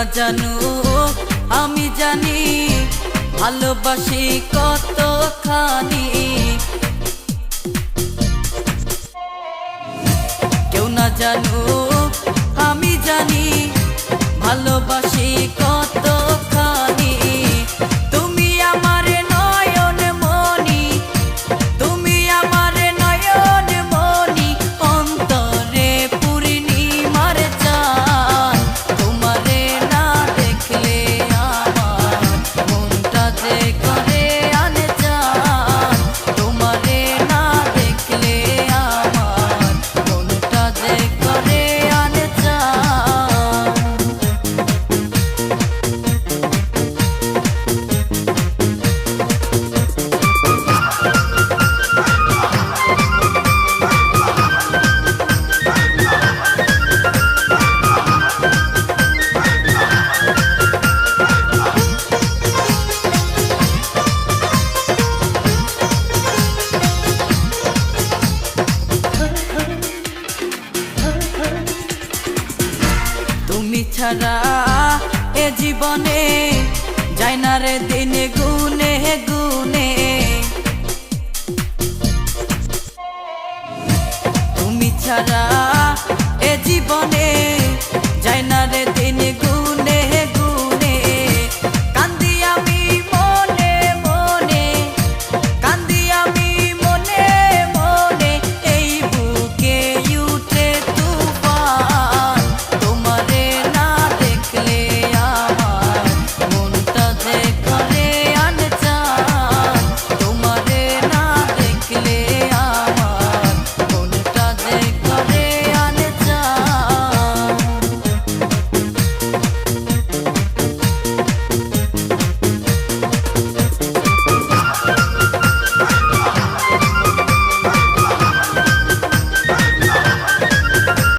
না জানো আমি জানি ভালোবাসি কতখানি। কেউ না জানো আমি জানি ভালোবাসি কতখানি ছাড়া এ জীবনে যায় না রে দিনে গুনে